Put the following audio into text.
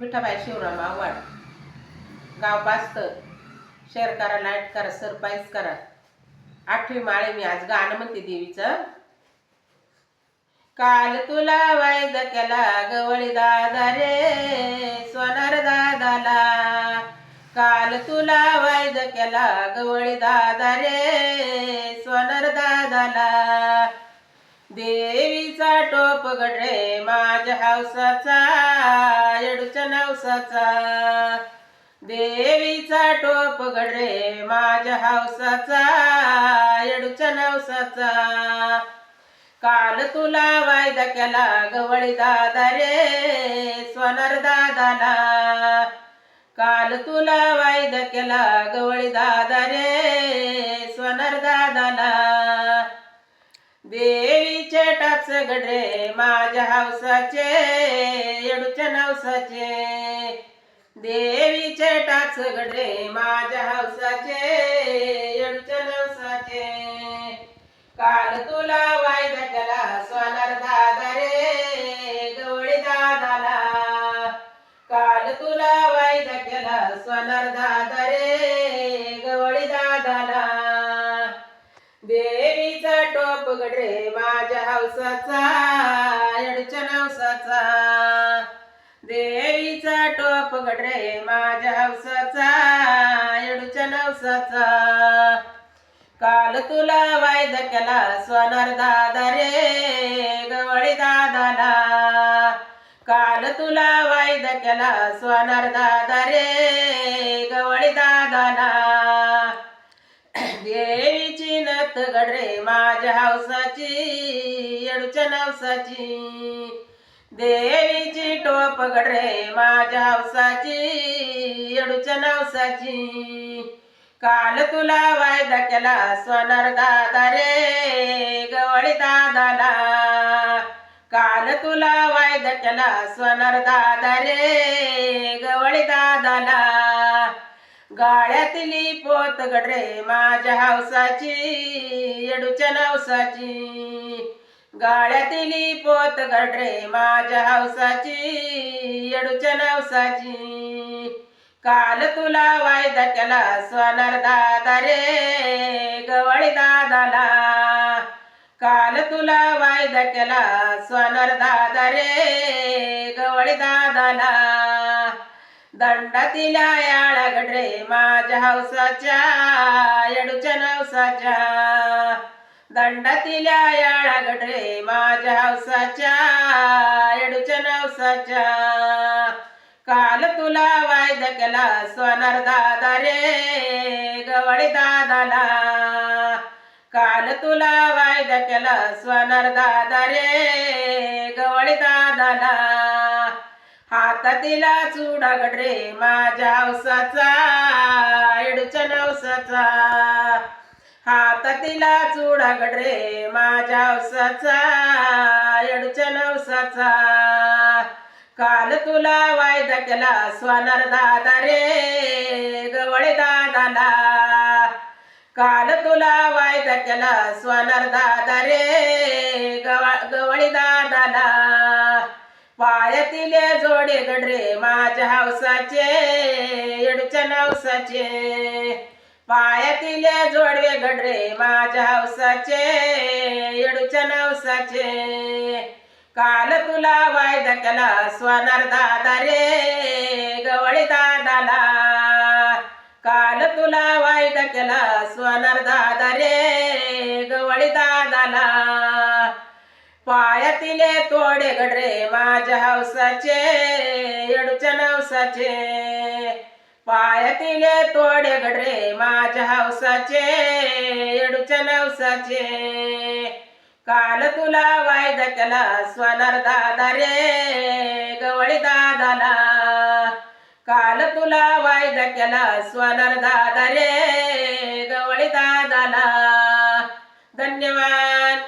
विठाबाई शिवराम आव्हाड. गाव पास्तर शेअर करा लाइट करा सरप्राईज करा. आठवी माळे मी आज गाणं म्हणते देवीचं. काल तुला वायदा केला गवळी दादा रे सोनार दादाला. काल तुला वायदा केला गवळी दादा रे सोनार दादाला. देवीचा टोप गडरे माझ्या हौसाचा येडूच्या नवसाचा. देवीचा टोप गडरे माझ्या हौसाचा येडूच्या नवसाचा. काल तुला वायदा केला गवळी दादा रे स्वनर दादाला. काल तुला वायदा केला गवळी दादा रे स्वनर दादाला. देवीचे टापस गडरे माझ्या हौसाचे येडूच्या नवसाचे. देवीचे टाच गडरे माझ्या हौसाचे. टोप माझ्या हौसाचा येडच्या नवसाचा देवीचा टोप रे माझ्या हौसाचा येडूच्या नवसाचा काल तुला वायदा केला सोनार दादा रे गवळी दादाला. काल तुला वायदा केला सोनार दादा रे गवळी दादाला देवीची रे माझ्या हौसाची येडूच्या नवसाची. देवीची टोप रे माझ्या हौसाची येडूच्या नवसाची. काल तुला वायदा केला सोनार दादा रे गवळी दादाला. काल तुला वायदा केला सोनार दादा रे गवळी दादाला. गाळ्यातली पोत गडरे माझ्या हौसाची येडूच्या नवसाची. गाळ्यातली पोत गडरे माझ्या हौसाची येडूच्या नवसाची. काल तुला वायदा केला सोनार दादा रे गवळी दादाला. काल तुला वायदा केला सोनार दादा रे गवळी दादाला. दंडातिल्या याळा गडरे माझ्या हौसाच्या येडूच्या नवसाच्या. दंडातिल्या याळा गडरे माझ्या हौसाच्या येडूच्या नवसाच्या. काल तुला वायद केला सोनार दादा रे गवळी दादाला. काल तुला वायद केला सोनार दादा रे गवळी दादाला. हातातीला चुडा गडरे माझ्या हौसाचा एडूच्या नवसाचा हातातीला चुडा गडरे माझ्या हौसाचा एडूच्या नवसाचा काल तुला वायदा केला सोनार दादा रे गवळे दादाला. काल तुला वायदा केला सोनार दादा रे गवा गवळी दादाला. पायातील जोडे गडरे माझ्या हौसाचे येडच्या नवसाचे. पायातील जोडवे गडरे माझ्या हौसाचे येडूच्या नवसाचे. काल तुला वायदा केला स्वानार दादा रे गवळी दादाला. काल तुला वायदा केला स्वानार दादा रे गवळी दादाला. पायातिले तोडे गडरे माझ्या हौसाचे येडूच्या नवसाचे. पायातिले तोडे गडरे माझ्या हौसाचे येडूच्या नवसाचे. काल तुला वायदा केला स्वनार दादा रे गवळी दादाला. काल तुला वायदा केला स्वनार दादा रे गवळी दादाला. धन्यवाद.